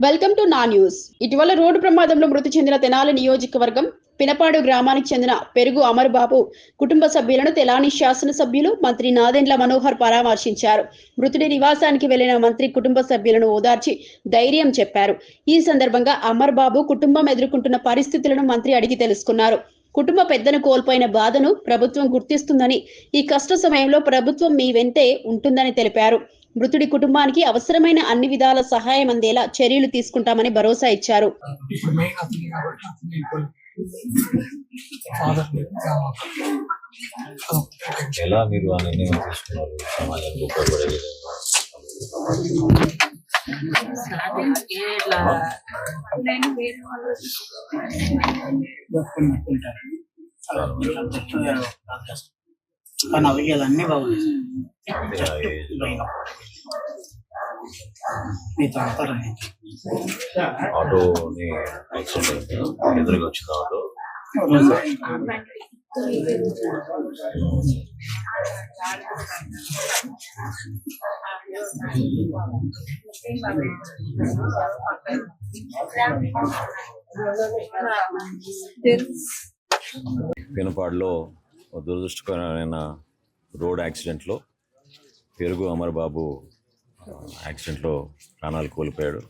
Welcome to నా news. ఇటీవల road ప్రమాదంలో మృతి చెందిన తెనాలి నియోజకవర్గం పినపాడు గ్రామానికి చెందిన పెరుగు అమర్ బాబు కుటుంబ సభ్యులను తెలాని శాసనసభ్యులు మంత్రి నాదెండ్ల మనోహర్ పరామర్శించారు. మృతుడి నివాసానికి వెళ్ళిన మంత్రి కుటుంబ సభ్యులను ఓదార్చి ధైర్యం చెప్పారు. ఈ సందర్భంగా అమర్ బాబు కుటుంబం ఎదుర్కొంటున్న పరిస్థితులను మంత్రి అడిగి తెలుసుకున్నారు. కుటుంబ పెద్దను కోల్పోయిన బాధను ప్రభుత్వం గుర్తిస్తుందని ఈ కష్ట సమయంలో ప్రభుత్వం మీ వెంటే ఉంటుందని తెలిపారు. మృతుడి కుటుంబానికి అవసరమైన అన్ని విధాల సహాయం అందేలా చర్యలు తీసుకుంటామని భరోసా ఇచ్చారు. ఎలా మీరు ఆ నిర్ణయం తీసుకున్నారు? సమాజానికి ఉపయోగపడే విధంగా ఇట్లా నేను వేరే వాళ్ళు అనుకుంటారు కానీ అవి అన్నీ బాగున్నాయి. ఆటోని యాక్సిడెంట్ ఎదురుగా వచ్చింది ఆటో. పినపాడులో దురదృష్టకరమైన రోడ్ యాక్సిడెంట్లో పెరుగు అమర్ బాబు యాక్సిడెంట్లో ప్రాణాలు కోల్పోయాడు.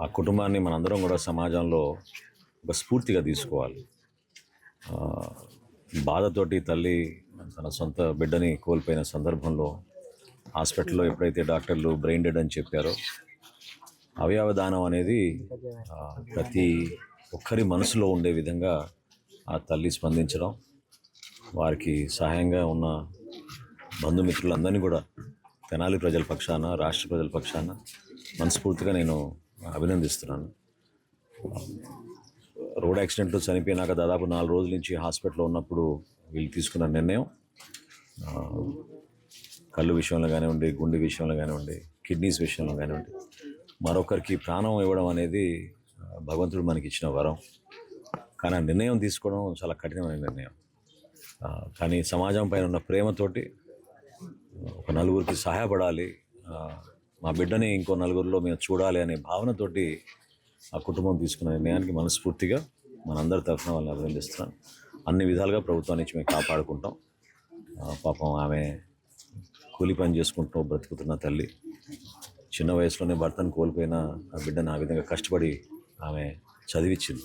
ఆ, కుటుంబాన్ని మనందరం కూడా సమాజంలో ఒక స్ఫూర్తిగా తీసుకోవాలి. బాధతోటి తల్లి తన సొంత బిడ్డని కోల్పోయిన సందర్భంలో హాస్పిటల్లో ఎప్పుడైతే డాక్టర్లు బ్రెయిన్ డెడ్ అని చెప్పారో అవయవ దానం అనేది ప్రతి ఒక్కరి మనసులో ఉండే విధంగా ఆ తల్లి స్పందించడం వారికి సహాయంగా ఉన్న బంధుమిత్రులందరినీ కూడా తెనాలి ప్రజల పక్షాన రాష్ట్ర ప్రజల పక్షాన మనస్ఫూర్తిగా నేను అభినందిస్తున్నాను. రోడ్ యాక్సిడెంట్లో చనిపోయినాక దాదాపు నాలుగు రోజుల నుంచి హాస్పిటల్లో ఉన్నప్పుడు వీళ్ళు తీసుకున్న నిర్ణయం కళ్ళు విషయంలో కానివ్వండి గుండె విషయంలో కానివ్వండి కిడ్నీస్ విషయంలో కానివ్వండి మరొకరికి ప్రాణం ఇవ్వడం అనేది భగవంతుడు మనకి ఇచ్చిన వరం. కానీ ఆ నిర్ణయం తీసుకోవడం చాలా కఠినమైన నిర్ణయం. కానీ సమాజం పైన ఉన్న ప్రేమతోటి ఒక నలుగురికి సహాయపడాలి. మా బిడ్డని ఇంకో నలుగురిలో మేము చూడాలి అనే భావనతోటి ఆ కుటుంబం తీసుకున్న నిర్ణయానికి మనస్ఫూర్తిగా మనందరి తరఫున వాళ్ళని అభినందిస్తున్నాను. అన్ని విధాలుగా ప్రభుత్వానికి నుంచి మేము కాపాడుకుంటాం. పాపం ఆమె కూలి పని చేసుకుంటూ బ్రతుకుతున్న తల్లి చిన్న వయసులోనే భర్తను కోల్పోయిన ఆ బిడ్డను ఆ విధంగా కష్టపడి ఆమె చదివించింది.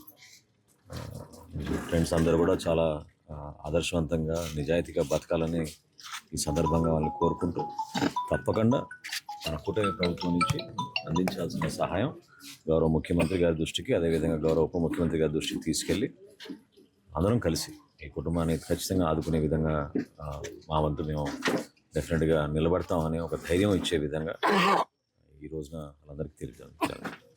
ఫ్రెండ్స్ అందరూ కూడా చాలా ఆదర్శవంతంగా నిజాయితీగా బతకాలని ఈ సందర్భంగా వాళ్ళని కోరుకుంటూ తప్పకుండా మన కూటమి ప్రభుత్వం నుంచి అందించాల్సిన సహాయం గౌరవ ముఖ్యమంత్రి గారి దృష్టికి అదేవిధంగా గౌరవ ఉప ముఖ్యమంత్రి గారి దృష్టికి తీసుకెళ్ళి అందరం కలిసి ఈ కుటుంబాన్ని ఖచ్చితంగా ఆదుకునే విధంగా మా వంతు మేము డెఫినెట్గా నిలబడతామని ఒక ధైర్యం ఇచ్చే విధంగా ఈ రోజున వాళ్ళందరికీ తెలియజేయాలి